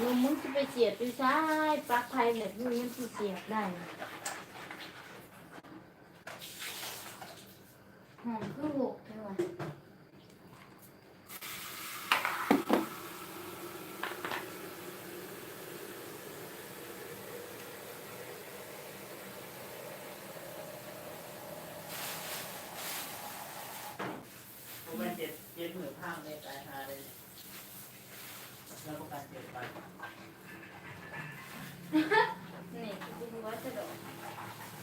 ลมมึงจะไปเสียบอยู่ซ้ายปลั๊กไฟแบบนี้มันสิเสียบได้หอมคือหกใช่ไหมผมเป็นเจ็ดเจ็ดหมื่นข้าในตายหาเลย แล้วประกันเจ็ดวันนี่คือว่าจะโดด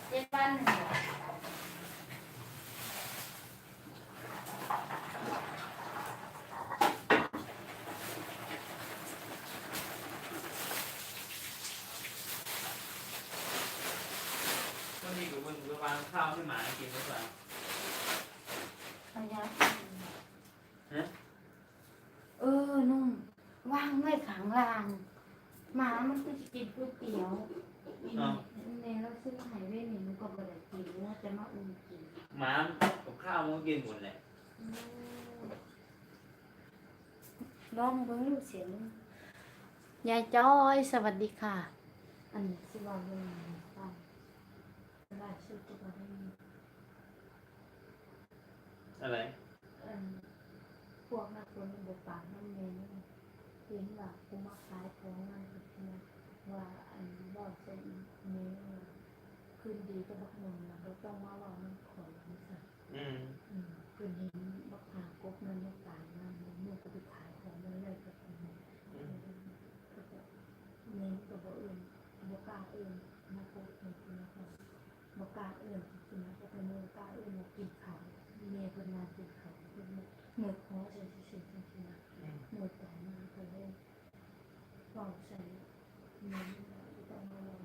เจ็ดปันหนึ่งเหรอวันนี้กับมึงไปวางข้าวให้หมากินหรือเปล่า เอายา ฮะ เออนุ่มวางไว้ขังรางหมามันก็จะกินก๋วยเตี๋ยวอีเนี่ยเราซื้อไข่เว้นนี่มันก็บ่ได้กินว่าจะมาอุ่นกินหมากับข้าวมันก็กินหมดแหละลองเบิ่งดูเสียงยายจ้อยสวัสดีค่ะ อันนี้สิบอกเรื่องนี้ฟังรายชื่อตัวได้มีอะไรอันพวกนักคนบทบาทน้ำเมน เห็นว่ากูมาขายของนั่นคือว่าอันบอกเส้นเมนคืนดีก็บักนนนะเราต้องมาว่ามันขอยนี่ค่ะอืมอืมคืนนี้บักหากบมันไม่ตายนั่นเมื่อก็ไปขายของมันเลยกับมันอืมเน้นตัวบ่อื่นบ่กล้าเอื่นมาพูดในคุณนะคะบ่กล้าเอื่นจริงๆนะก็เป็นบ่กล้าเอื่นมากินขาเมียเพิ่นมากินขาเงินเหมือนขอใส่ซื่อๆจริงๆนะ อืม หมดแต่มาเพิ่นเลยบอกใส่เน้นที่ต้องมาลอง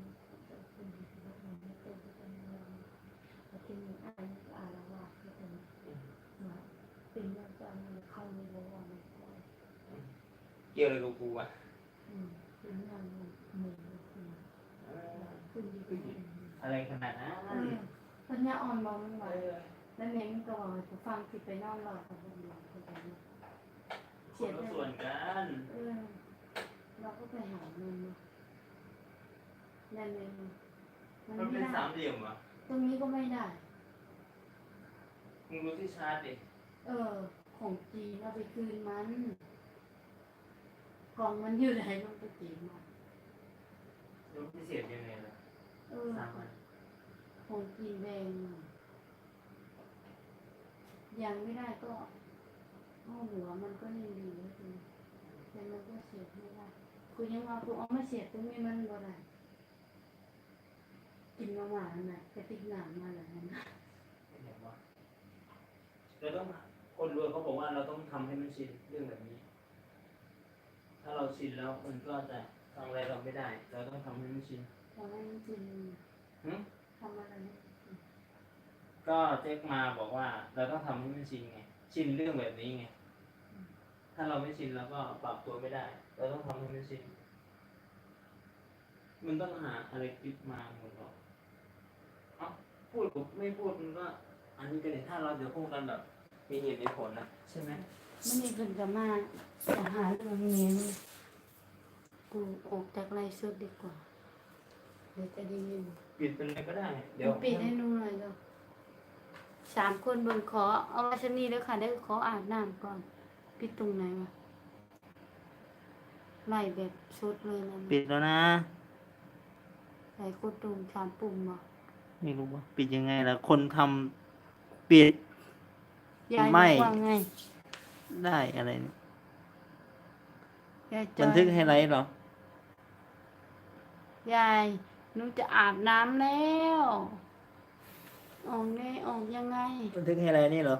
จะคุณที่ว่ามันไม่เป็นที่ต้องมาลองแล้วทีนี้อ่านอารวาสก็เป็นว่าเป็นเรื่องการเข้าในโรงว่ามันปล่อย เกี่ยวอะไรกับกูอะอืมเป็นงานมือมือคุณคุณดีคุณดีอะไรขนาดนั้นเออปัญญาอ่อนมองไม่ไหวแล้วเน้นก็บอกให้ผู้ฟังที่ไปนอนรอกับคนเดียวคนเดียวคเสียนไปละส่วนกันเออเราก็ไปหาเงินมาแล้วเงินมันมันไม่เป็นได้สามเหลี่ยมเหรอะตรงนี้ก็ไม่ได้มึงดูที่ชาร์จดิเออ ของจีนเอาไปคืนมัน กล่องมันอยู่ไหนมันไปจีนมาดูพิเศษยังไงล่ะเออสามอันของจีนแดงยังไม่ได้ก็เอาหัวมันก็ยังดีนะคุณแต่มันก็เสียไม่ได้คุณยังเอาตัวเอามาเสียบตรงนี้มันบ่ได้กินมาหวานน่ะกระติกหนามมาแล้วนะเป็นไงวะเราต้องคนรวยเขาบอกว่าเราต้องทำให้มันชินเรื่องแบบนี้ ถ้าเราชินแล้วมันก็จะทำอะไรเราไม่ได้ เราต้องทำให้มันชินทำให้มันกินหึทำอะไรนะก็เจ๊กมาบอกว่า เราต้องทำให้มันชินไง ชินเรื่องแบบนี้ไง ถ้าเราไม่ชินเราก็ปรับตัวไม่ได้ เราต้องทำให้มันชิน มันต้องหาอะไรคิดมาหมดหรอกเอ้าพูดกับไม่พูดมันก็ อันนี้กันเนี่ยถ้าเราจะพูดกันแบบ มีเหตุมีผลนะใช่ไหม มันนี่เป็นกับมาจะหาเรื่องเนี้ยกูออกจากไรสุดดีกว่าเดี๋ยวจะได้ยินปิดเป็นอะไรก็ได้ เดี๋ยวปิดให้หนูหน่อยก็สามคนเบนขอเอาไว้ชนีแล้วค่ะได้ขออาบน้ำก่อนปิดตรงไหนวะไล่แบบสุดเลยนะปิดแล้วนะใส่กดตุ่มสามปุ่มบ่ไม่รู้ว่าปิดยังไงล่ะคนทำปิด ยายไม่ว่าไง ได้อะไรเนี่ยยายจอยบันทึกไฮไลท์เหรอ ยายหนูจะอาบน้ำแล้ว ออกได้ออกยังไง บันทึกไฮไลท์นี่เหรอ